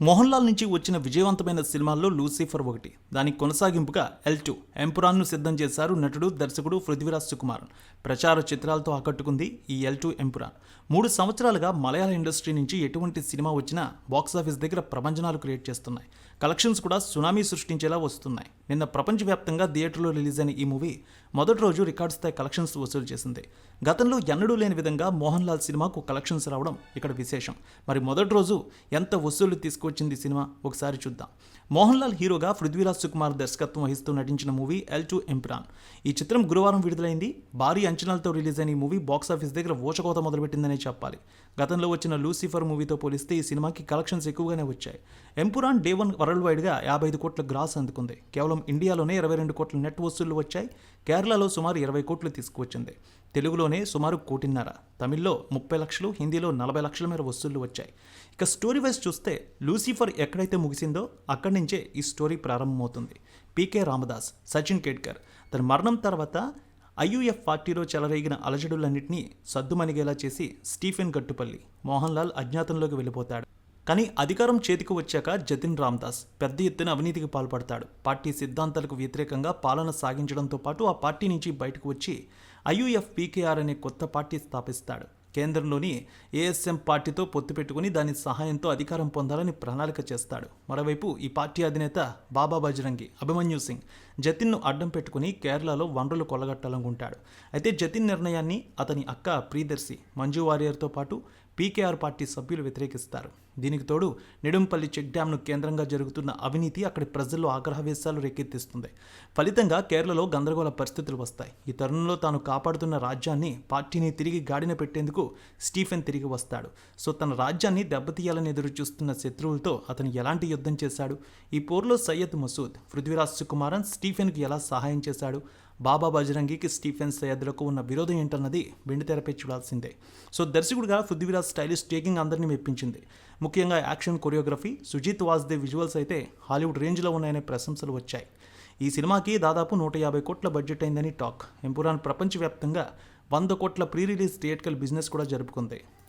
మోహన్ లాల్ నుంచి వచ్చిన విజయవంతమైన సినిమాల్లో లూసిఫర్ ఒకటి. దానికి కొనసాగింపుగా ఎల్ టూ ఎంపురాన్ను సిద్ధం చేశారు నటుడు దర్శకుడు పృథ్వీరాజ్ సుకుమారన్. ప్రచార చిత్రాలతో ఆకట్టుకుంది ఈ ఎల్ టూ ఎంపురాన్ మూడు సంవత్సరాలుగా మలయాళ ఇండస్ట్రీ నుంచి ఎటువంటి సినిమా వచ్చినా బాక్సాఫీస్ దగ్గర ప్రభంజనాలు క్రియేట్ చేస్తున్నాయి. కలెక్షన్స్ కూడా సునామీ సృష్టించేలా వస్తున్నాయి. నిన్న ప్రపంచవ్యాప్తంగా థియేటర్లో రిలీజ్ అయిన ఈ మూవీ మొదటి రోజు రికార్డ్ స్థాయి కలెక్షన్స్ వసూలు చేసింది. గతంలో ఎన్నడూ లేని విధంగా మోహన్ లాల్ సినిమాకు కలెక్షన్స్ రావడం ఇక్కడ విశేషం. మరి మొదటి రోజు ఎంత వసూలు తీసుకొచ్చింది సినిమా? ఒకసారి చూద్దాం. మోహన్ లాల్ హీరోగా పృథ్వీరాజ్ సుకుమార్ దర్శకత్వం వహిస్తూ నటించిన మూవీ ఎల్ టు ఎంప్రాన్ ఈ చిత్రం గురువారం విడుదలైంది. భారీ అంచనాలతో రిలీజ్ అయిన ఈ మూవీ బాక్సాఫీస్ దగ్గర ఓచకోత మొదలుపెట్టిందనే చెప్పాలి. గతంలో వచ్చిన లూసిఫర్ మూవీతో పోలిస్తే ఈ సినిమాకి కలెక్షన్స్ ఎక్కువగానే వచ్చాయి. ఎంపురాన్ డే వన్ వరల్డ్ వైడ్గా యాభై ఐదు కోట్ల గ్రాస్ అందుకుంది. కేవలం ఇండియాలోనే ఇరవై రెండు కోట్ల నెట్ వసూళ్ళు వచ్చాయి. కేరళలో సుమారు ఇరవై కోట్లు తీసుకువచ్చింది. తెలుగులోనే సుమారు కోటిన్నర. తమిళ్ళో ముప్పై లక్షలు హిందీలో నలభై లక్షల మేర వసూళ్ళు వచ్చాయి. ఇక స్టోరీ వైజ్ చూస్తే లూసిఫర్ ఎక్కడైతే ముగిసిందో అక్కడి నుంచే ఈ స్టోరీ ప్రారంభమవుతుంది. పీకే రామదాస్ సచిన్ కేడ్కర్ తన మరణం తర్వాత ఐయుఎఫ్ పార్టీలో చెలరేగిన అలజడులన్నింటినీ సద్దుమణిగేలా చేసి స్టీఫెన్ గట్టుపల్లి మోహన్ లాల్ అజ్ఞాతంలోకి వెళ్ళిపోతాడు. కానీ అధికారం చేతికి వచ్చాక జతిన్ రామ్దాస్ పెద్ద ఎత్తున అవినీతికి పాల్పడతాడు. పార్టీ సిద్ధాంతాలకు వ్యతిరేకంగా పాలన సాగించడంతో పాటు ఆ పార్టీ నుంచి బయటకు వచ్చి ఐయుఎఫ్ పీకేఆర్ అనే కొత్త పార్టీ స్థాపిస్తాడు. కేంద్రంలోని ఏఎస్ఎం పార్టీతో పొత్తు పెట్టుకుని దాని సహాయంతో అధికారం పొందాలని ప్రణాళిక చేస్తాడు. మరోవైపు ఈ పార్టీ అధినేత బాబా బజరంగి అభిమన్యు సింగ్ జతిన్ను అడ్డం పెట్టుకుని కేరళలో వనరులు కొల్లగట్టాలనుకుంటాడు. అయితే జతిన్ నిర్ణయాన్ని అతని అక్క ప్రియదర్శి మంజు వారియర్తో పాటు పీకేఆర్ పార్టీ సభ్యులు వ్యతిరేకిస్తారు. దీనికి తోడు నిడుంపల్లి చెక్ డ్యాంను కేంద్రంగా జరుగుతున్న అవినీతి అక్కడి ప్రజల్లో ఆగ్రహవేశాలు రేకెత్తిస్తుంది. ఫలితంగా కేరళలో గందరగోళ పరిస్థితులు వస్తాయి. ఈ తరుణంలో తాను కాపాడుతున్న రాజ్యాన్ని పార్టీని తిరిగి గాడిన పెట్టేందుకు స్టీఫెన్ తిరిగి వస్తాడు. సో తన రాజ్యాన్ని దెబ్బతీయాలని ఎదురు చూస్తున్న శత్రువులతో అతను ఎలాంటి యుద్ధం చేశాడు? ఈ పోర్లో సయ్యద్ మసూద్ పృథ్వీరాజ్ సుకుమారన్ స్టీఫెన్కు ఎలా సహాయం చేశాడు? బాబా బజరంగికి స్టీఫెన్ సయ్యద్లకు ఉన్న విరోధం ఏంటన్నది వెండితెరపై చూడాల్సిందే. సో దర్శకుడిగా పృథ్వీరాజ్ స్టైలిష్ టేకింగ్ అందరినీ మెప్పించింది. ముఖ్యంగా action choreography Sujeeth Vasdev visuals అయితే హాలీవుడ్ రేంజ్లో ఉన్నాయనే ప్రశంసలు వచ్చాయి. ఈ సినిమాకి దాదాపు నూట యాభై కోట్ల బడ్జెట్ అయిందని టాక్. ఎంపురాన్ ప్రపంచవ్యాప్తంగా వంద కోట్ల ప్రీ రిలీజ్ థియేటికల్ బిజినెస్ కూడా జరుపుకుంది.